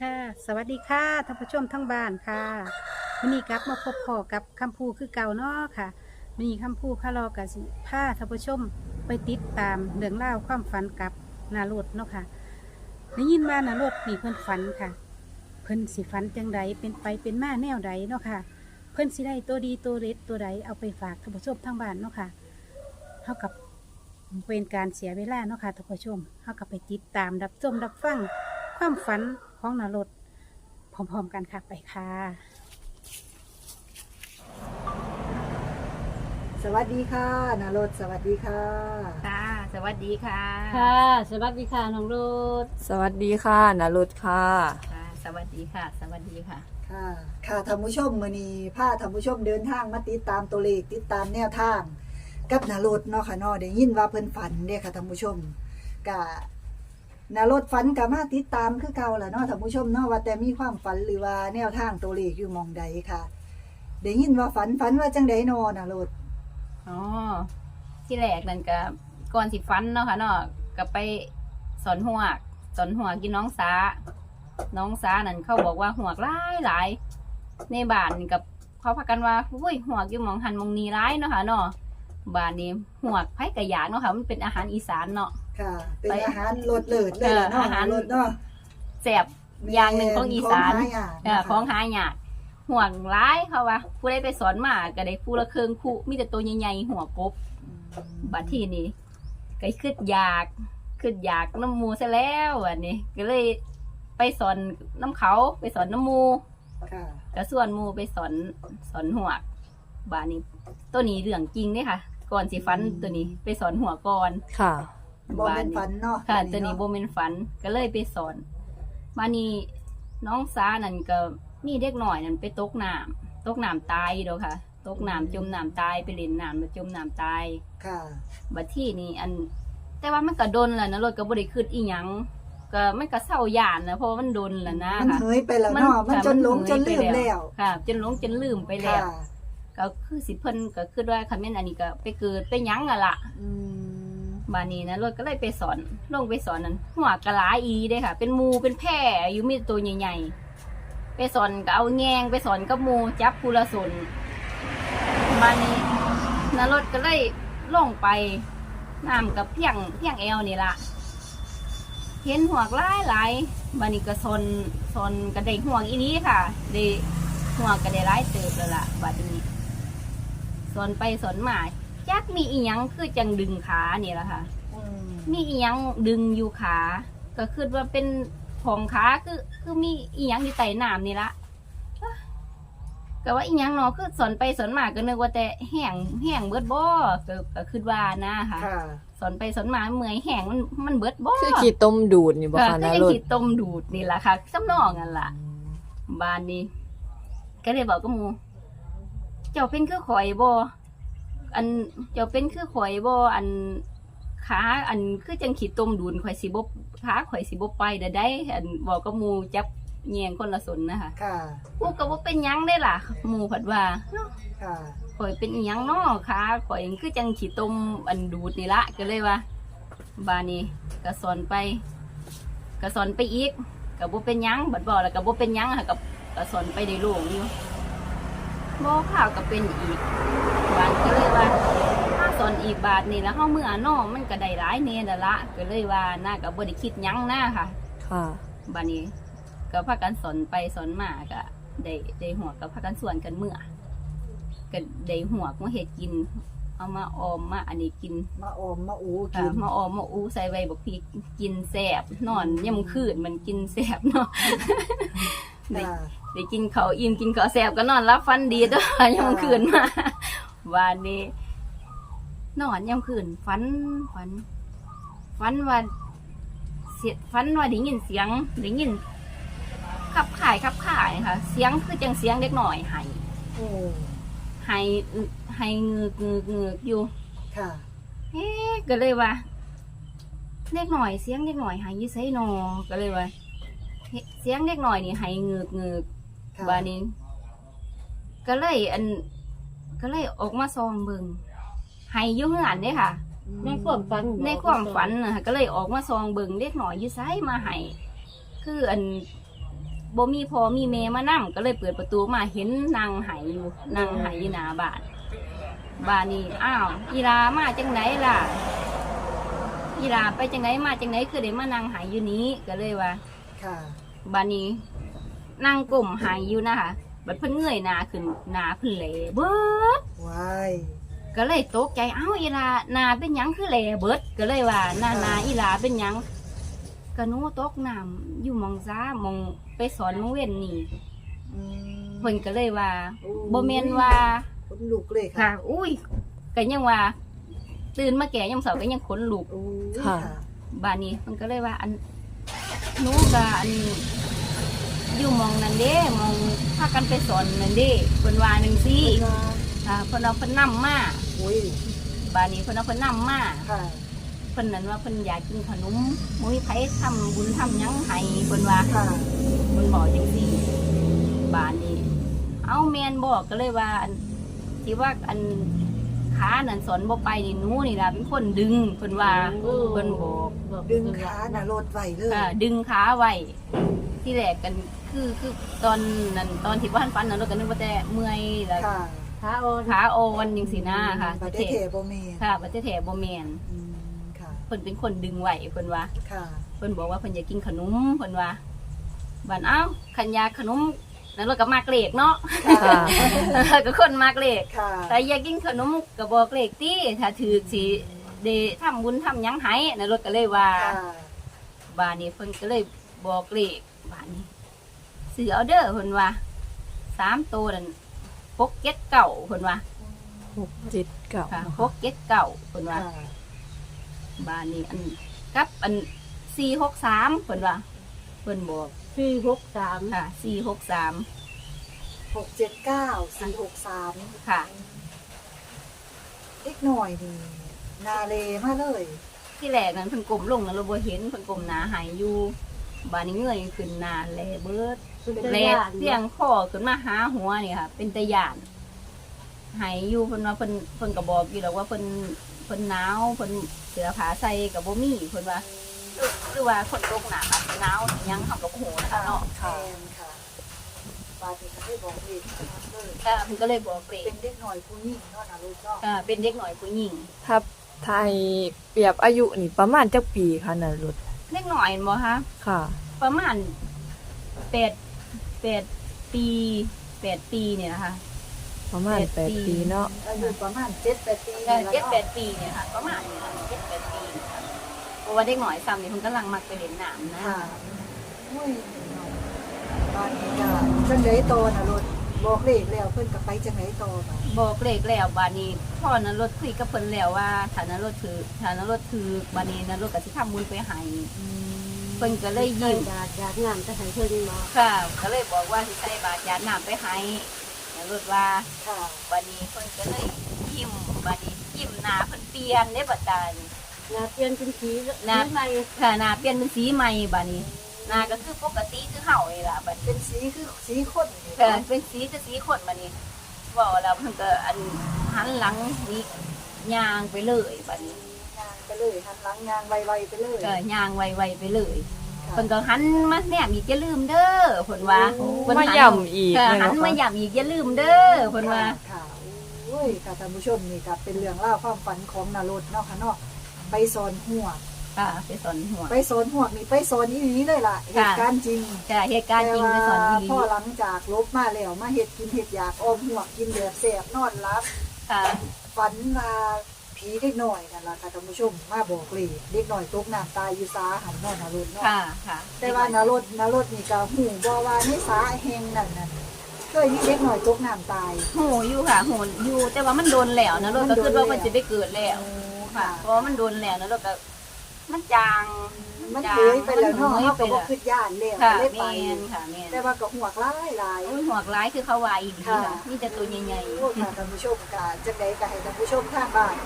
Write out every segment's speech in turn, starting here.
ค่ะสวัสดีค่ะท่านผู้ชมทั้งบ้านค่ะวันนี้กลับมาพบพอกับคำพูคือเก่าเนาะค่ะวันนี้คำพูพารอกับสิพาท่านผู้ชมไปติดตามเรื่องเล่าวความฝันกับนาโรดเนาะค่ะได้ยินว่านาโรดมีเพื่อนฝันค่ะ เพิ่นสิฝันจังใดเป็นไปเป็นมาแนวใดเนาะค่ะ เพิ่นสิได้ตัวดีตัวเล็ดตัวใดเอาไปฝากท่านผู้ชมทั้งบ้านเนาะค่ะเท่ากับเป็นการเสียเวลาเนาะค่ะท่านผู้ชมเท่ากับไปติดตามรับชมรับฟังความฝัน ของนารดพร้อมๆกันค่ะไปค่ะ สวัสดีค่ะนารดสวัสดีค่ะ ค่ะ สวัสดีค่ะ ค่ะ สวัสดีค่ะน้องโรดสวัสดีค่ะนารุตค่ะ ค่ะ สวัสดีค่ะ สวัสดีค่ะ ค่ะค่ะท่านผู้ชมมือนีพาท่านผู้ชมเดินทางมาติดตามตัวเลขติดตามแนวทาง กับนารดเนาะค่ะเนาะได้ยินว่าเพิ่นฝันเด้ค่ะท่านผู้ชมกะ นารดฝันกับมาติดตามคือเก่าแหละเนาะท่านผู้ชมเนาะว่าแต่มีความฝันหรือว่าแนวทางตัวเลขอยู่มองใดค่ะได้ยินว่าฝันฝันว่าจังไดนาะนารดอ๋อที่แรกนั่นก็ก่อนสิฟันเนาะค่ะเนาะก็ไปสอนหัวกสอนหัวกกินน้องสาน้องสานั่นเขาบอกว่าหัวกหลายหลายในบ้านกับเขาพักกันว่าอุ้ยหัวกอยู่มองหันมองนีร้ายเนาะค่ะเนาะบ้านนี้หัวกไผ่กระยาเนาะค่ะมันเป็นอาหารอีสานเนาะ ค่ะ เป็นไปอาหารรสเลิศเลยล่ะเออเนาะอาหาร รสเนาะแสบอย่างหนึ่งของอีสานของหายากเออของหายากห่วงร้ายเขาว่าผู้ใดไปสอนมาก็ได้ผู้ละเครืองคู่มีแต่ตัวใหญ่ๆหัวกบบัดที่นี่ก็ขึ้นอยากขึ้นอยากน้ำหมูซะแล้วอันนี้ ก็เลยไปสอนน้ำเขาไปสอนน้ำหมูค่ะก็ส่วนหมูไปสอนสอนหัวกบาดนี้ ตัวนี้เรื่องจริงเด้ค่ะ ก่อนสิฟันตัวนี้ ไปสอนหัวก่อนค่ะ บอเป็นฝันเนาะค่ะอัตัวนี้เาะโบเมนฝันก็เลยไปสอนมานี่น้องสานั่นก็มีเด็กหน่อยนั่นไปตกน้ำตกน้ำตายเด้อค่ะ ตกน้ำจมน้ำตายไปเล่นน้ำแล้วจมน้ำตายค่ะบัดที่นี่อัน แต่ว่ามันก็ดนแหละนะรถก็บ่ได้คืดอีหยังก็มันก็เศร้าหยานนะเพราะว่ามันดนแหละนะมันค่ะเฮยไปแล้วเนาะมันจนหลงจนลืมแล้วค่ะ จนหลงจนลืมไปแล้วค่ะก็คือสิเพิ่นก็คือว่าคันแม่นอันนี้ก็ไปเกิดไปหยังอะล่ะอืม บานี้นะรถก็เลยไปสอนลงไปสอนนั้นหัวกะลาอีเด้ค่ะ เป็นมูเป็นแพร่อยู่มีตัวใหญ่ๆไปสอนก็เอาแงงไปสอนกับมูจับผู้ละสนบานี้นะรถก็เลยลงไปน้ำกับเพียงเพียงเอวนี่ละเห็นหัวกหลายหลายบานี้ก็สนสนก็ได้หัวอีนี้ค่ะได้หัวกก็ได้หลายเติบแล้วล่ะบาดนี้สอนไปสอนมา จักมีอีหยังคือจังดึงขานี่ละค่ะ อืมมีอีหยังดึงอยู่ขา ก็คือว่าเป็นของขาคือคือมีอีหยังอยู่ใต้น้ำนี่ละเอ้อก็ว่าอีหยังเนาะคือสอนไปสอนมาก็นึกว่าแต่แห้งแห้งเบิดบ่ก็ก็คือว่านะค่ะ ค่ะ สอนไปสอนมาเมื่อยแห้งมันมันเบิดบ่คือขีดต้มดูดนี่บ่ค่ะคะก็นายังรุตขีดต้มดูดนี่ล่ะค่ะจำนองกันล่ะ บ้านนี้ ก็เลยบอกกับหมู เจ้าเป็นคือข่อยบ่ อันเจ้าเป็นคือข่อยบ่อันขาอันคือจังขีดต้มดูนข่อยสิบ่ขาข่อยสิบ่ไปได้ได้อันบอกกับหมูจับแยงคนละสนนะคะค่ะกูก็บ่เป็นหยังได้ล่ะหมูผัดว่าค่ะข่อยเป็นอิหยังน้อขาข่อยคือจังขีดต้มอันดูดนี่ละก็เลยว่าบ้านนี้ก็สอนไปก็สอนไปอีกก็บ่เป็นหยังบัดบอกแล้วก็บ่เป็นหยังค่ะก็ก็สอนไปได้โล่งอยู่บ่ข้าวก็เป็นอีก บ้านก็เลยว่าถ้าสอนอีกบาทนี่แล้วเฮาเมื่อน้อมันก็ได้หลายแน่ละละ ก็เลยว่าน่าก็บ่ได้คิดหยังนะค่ะ ค่ะบ้านนี้ก็พากันสอนไปสอนมาก็ได้ได้หัวก็พากันสวนกันเมื่อก็ได้หัวมาเฮ็ดกิน เอามาออมมาอันนี้กินมาอมมาอูค่ะกินมาออมมาอู้ใส่ไว้บอกพี่กินแสบนอนย่ำคืนมันกินแสบเนาะได้ค่ะได้กินเขาวอิ่มกินเขาวแสบก็นอนรับฟันดีด้วยย่ำคืนมา วันนี้ นอนย่ำคืนฝันฝันฝันว่าเสียฝันว่าได้ยินเสียงได้ยินขับข่ายขับข่ายค่ะ เสียงคือจังเสียงเล็กหน่อยไห้โอ้ไห้ไห้เงือกเงือกเงือกอยู่ ค่ะ เอ๊ะก็เลยว่าเล็กหน่อยเสียงเล็กหน่อยหายยี่ไซนอก็เลยว่าเฮ้เสียงเล็กหน่อยนี่หายเงือกเงือกค่ะ บานี้ ก็เลยอัน ก็เลยออกมาซองเบิงหายอยุ่งงานเด้ค่ะ ในความฝันในความฝันนะก็เลยออกมาซองเบิงเล็กหน่อยยี่ไซมาใหายคืออันบ่มีพ่อมีแม่มานํก็เลยเปิดประตูมาเห็นนางไหายอยู่นางไหายอยู่หน้าบ้านบ้านนี้อ้าวอีลามาจังไหนล่ะอีลาไปจังไหนมาจังไหนคือได้มานางไหายอยู่นี้ก็เลยว่าค่ะบ้านนี้นางกลมหายอยู่นะคะ บัดเพิ่นเงยหน้าขึ้นหน้าเพิ่นเหลเบิดว้ายก็เลยตกใจเอ้าอีลาหนาเป็นหยังคือเหลเบิดก็เลยว่าหน้าหนาอีลาเป็นหยังกะหนูตกน้ำอยู่หมองซ้าหมองไปสอนโรงเว้นนี่อืมเพิ่นก็เลยว่าโอ้บ่แม่นว่า ขนลุกเลยค่ะค่ะ อุ้ยก็ยังว่า ตื่นมาแก่ยังเสาร์ก็ยังขนลุก โอ้ยค่ะบ้านนี้มันก็เลยว่าอันหนูกับอัน อยู่หมองนั่นเด้หมองพากันไปสอนนั่นเด้เพิ่นว่าหนึ่งซี่ค่ะอ่าเพิ่นเอาเพิ่นนํมาโอ้ยบ้านนี้เพิ่นเอาเพิ่นนํมาค่ะเพิ่นนั้นว่าเพิ่นอยากกินขนมมุ้ยไผทำบุญทำหยังให้เพิ่นว่าค่ะเพิ่นบอกจังซี่บ้านนี้ เอาแม่นบอกก็เลยว่าอันที่ว่าอันขานั่นสอนบ่ไปนี่หนูนี่ล่ะเป็นคนดึงเพิ่นว่าเพิ่นบอกดึงขาน่ะรถไว้เลยค่ะดึงขาไว้ ที่แรกกันคือคือตอนนั้นตอนที่บ้านฟันนั้นเราก็นึกว่าแต่เมื่อยแล้วค่ะขาอ่อนขาอ่อนจังซี่นะค่ะบัดแต่ได้เทเทบ่แม่นค่ะบ่ได้แท้บ่แม่นอืมค่ะเพิ่นเป็นคนดึงไว้เพิ่นว่าค่ะเพิ่นบอกว่าเพิ่นอยากกินขนมเพิ่นว่าบัดเอ้าขันยากขนมนั่นเราก็มากเลขเนาะค่ะก็คนมากเลขค่ะแต่อยากกินขนมก็บอกเลขติถ้าถือสิได้ทำบุญทำหยังให้นั่นรถก็เลยว่าค่ะบ้านนี้เพิ่นก็เลยบอกเลข บ้านนี้ซื้อเอาเด้อเพิ่นว่าสามตัวนั่นพกเก็ดเก่าเพิ่นว่าหกเจ็ดเก้าค่ะพกเก็ดเก่าเพิ่นว่าค่ะบ้านนี้อันกับอันสี่หกสามเพิ่นว่าเพิ่นบอกสี่หกสามค่ะสี่หกสามหกเจ็ดเก้าสี่หกสามค่ะเล็กหน่อยนี่นาเลมาเลย ที่แรกนั้นเพิ่นกลมลงแล้วเราบ่เห็นเพิ่นกลมหนาหายอยู่ บ้านนี้เงยขึ้นหนาแลเบิดเป็นแลตาญาติเสียงคอขึ้นมาหาหัวนี่ค่ะ เป็นตะยานหายอยู่เพิ่นว่าเพิ่นเพิ่นก็บอกอยู่แล้วว่าเพิ่นเพิ่นหนาวเพิ่นเสือผาใส่ก็บ่มีเพิ่นว่าหรือหรือว่าคนตกหนาค่ะหนาวหยังเฮาก็บ่ฮู้นะคะเนาะแทนค่ะปาติเขาได้บอกเองเลยค่ะเพิ่นก็เลยบอกเลเป็ขนเด็กหน่อยผู้หญิงเนาะนะลูกเนาะค่ะเป็นเด็กน้อยผู้หญิงถ้าไทยเปรียบอายุนี่ประมาณจักปีค่ะนารถ เด็กน้อยบ่คะค่ะ ประมาณแปดแปดปีแปดปีเนี่ยนะคะประมาณแปดแปดปีปีเนาะอายุประมาณเจ็ดแปดปีเออแล้วเจ็ดเนาะแปดปีเนี่ยค่ะประมาณนี้ค่ะเจ็ดแปดปีค่ะเพราะว่าเด็กหน่อยซ้ำนี่มันกำลังมักไปเล่นน้ำนะค่ะโอ้ยบ้านนี้ก็จังไดโตนะรถ บอกเลขแล้วเพิ่นก็ไปจังไดโตบ่ะบอกเลขแล้วบานี้พ่อนั้นรถคุยกับเพิ่นแล้วว่าฐานนั้นรถถือฐานนั้นรถถือบานี้นั้นรถก็สิทำบุญไปให้เพิ่นก็เลยยิ้มญาติญาติงามจะให้เพิ่นมาค่ะ ก็เลยบอกว่าสิใส่บาตรยาดน้ำไปให้นั้นรถว่าค่ะบานี้เพิ่นก็เลยยิ้มบานี้ยิ้มหน้าเพิ่นเปลี่ยนเด้บัดตานี่ญาติเปลี่ยนเป็นสีญาติสีใหม่ค่ะหน้าเปลี่ยนเป็นสีใหม่บานี้ หน้าก็คือปกติคือเฮานี่ล่ะบัดเป็นสีคือสีคนนี่เออเป็นสีคือสีคนบานี้บอกแล้วเพิ่นก็อันหันหลังนี่ย่างไปเลยบานี้ยางไปเลยหันหลังยางไวๆไปเลยก็ย่างไวๆไปเลยค่ะเพิ่นก็หันมาแนมอีกอย่าลืมเด้อเพิ่นว่าโอ้เพิ่นมาหันย่ำอีกค่ะเลยหัเนาะนมาค่ะย่ำอีกอย่าลืมเด้อเพิ่นว่าค่ะโอ้ยค่ะท่านผู้ชมนี่ก็เป็นเรื่องเล่าวความฝันของนารดเนาะค่ะเนาะไปสอนหัว ค่ะไปสอนหัว ไปสอนหัวนี่ไปสอนอีนี้เลยล่ะเหตุการณ์จริงค่ะเหตุการณ์จริงไปสอนอีหลีแต่ว่าพ่อหลังจากลบมาแล้วมาเห็ดกินเห็ดอยากออมหัวกกินแบบแสบนอนรับค่ะ ฝันมาผีเด็กหน่อยนั่นล่ะค่ะท่านผู้ชมมาบอกเลยเด็กหน่อยตกน้ำตายอยู่สาหันนอนนารดเนาะ ค่ะ ค่ะแต่ว่านารดนารดนี่ก็หูบ่ว่าในสาแห่งนั่นน่ะเคยมีเด็กหน่อยตกน้ำตาย โหอยู่ค่ะโหอยู่แต่ว่ามันโดนแล้วนะรถก็คิดว่ามันจะไปเกิดแล้ว ค่ะเพราะว่ามันโดนแล้วนะรถก็ มันจางมันจางเคยไปแล้วเนาะมันเฮาเคก็ยไปบ่แล้วคิดย่านแล้วค่ะก็เลยแมไปนค่ะแมนแต่ว่าก็หัวกหลายหลาย อุ้ยหัวร้ายคือเขาวายอีกค่ะค่ะนี่จะตัวใหญ่โอ้ค่ะท่านผู้ชมก็จังไดก็ให้ท่านผู้ชมทางบ้าน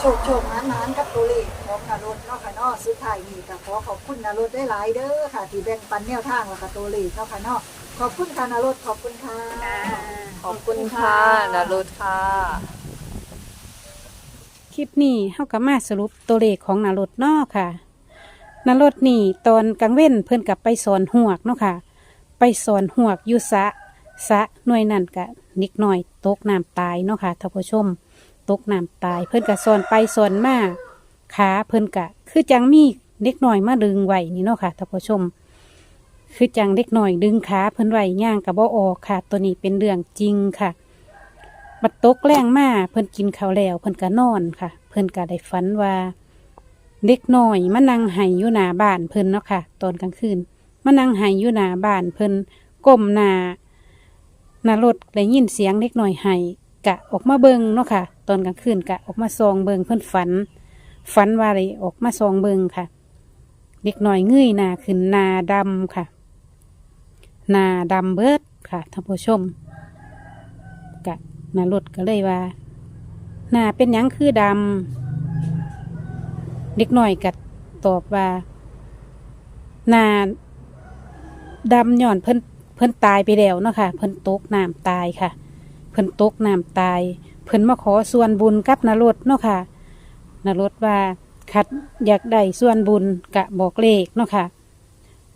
โชคโชคนั้นนั้นกับตัวเลขของนารดเนาะค่ะเนาะสุดท้ายนี่ก็ขอขอบคุณนารดได้หลายๆเด้อค่ะ ที่แบ่งปันแนวทางแล้วก็ตัวเลขเนาะค่ะเนาะขอบคุณค่ะนารดขอบคุณค่ะๆค่ะ ขอบคุณค่ะนารถค่ะ คลิปนี้เฮาก็มาสรุปตัวเลขของนารถเนาะค่ะนารถนี่ตอนกลางเว้นเพิ่นกับไปสอนหวกเนาะค่ะ ไปสอนหวกยู่สะสะหน่วยนั่นกะนิดหน่อยตกน้ำตายเนาะค่ะท่านผู้ชมตกน้ำตาย เพิ่นกะสอนไปสอนมาขาเพิ่นกะ คือจังมีเด็กหน่อยมาดึงไหวนี่เนาะค่ะท่านผู้ชม คือจังเด็กหน่อยดึงขาเพิ่นไหวย่างกับบ่ออกค่ะ ตัวนี้เป็นเรื่องจริงค่ะ บัดตกแรงมาเพิ่นกินข้าวแล้ว เพิ่นก็นอนค่ะ เพิ่นก็ได้ฝันว่าเด็กน้อยมานั่งไห้อยู่หน้าบ้านเพิ่นเนาะค่ะ ตอนกลางคืนมานั่งไห้อยู่หน้าบ้านเพิ่นก้มหน้าหน้ารถได้ยินเสียงเด็กน้อยไห้กะออกมาเบิงเนาะค่ะ ตอนกลางคืนกะออกมาซองเบิงเพิ่นฝัน ฝันว่าอะไรออกมาซองเบิงค่ะ เด็กน้อยเงยหน้าขึ้นหน้าดำค่ะหน้าดำเบิดค่ะท่านผู้ชม หน้ารถก็เลยว่า หน้าเป็นหยังคือดำเด็กหน่อยกัดตอบว่านาดำหย่อนเพิ่นเพิ่นตายไปแล้วเนาะค่ะ เพิ่นตกน้ำตายค่ะ เพิ่นตกน้ำตาย เพิ่นมาขอส่วนบุญกับนรดเนาะค่ะนรดว่าคัดอยากได้ส่วนบุญกะบอกเลขเนาะค่ะ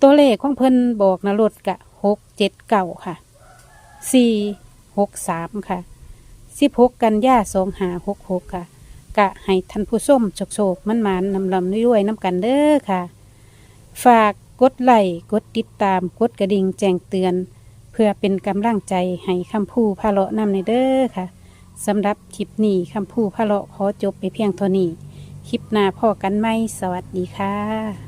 ตัวเลขของเพิ่นบอกนรดกะหกเจ็ดเก้าค่ะสี่หกสามค่ะ สิบหกกันยาสองหาหกหกค่ะ กะให้ท่านผู้ส้มโชคโชคมันมานนำลำด้วยๆน้ำกันเด้อค่ะ ฝากกดไลค์กดติดตามกดกระดิ่งแจ้งเตือน เพื่อเป็นกำลังใจให้คำพูพาเลาะนำในเด้อค่ะสำหรับคลิปนี้คำพูพาเลาะขอจบไปเพียงเท่านี้ คลิปหน้าพ่อกันไหมสวัสดีค่ะ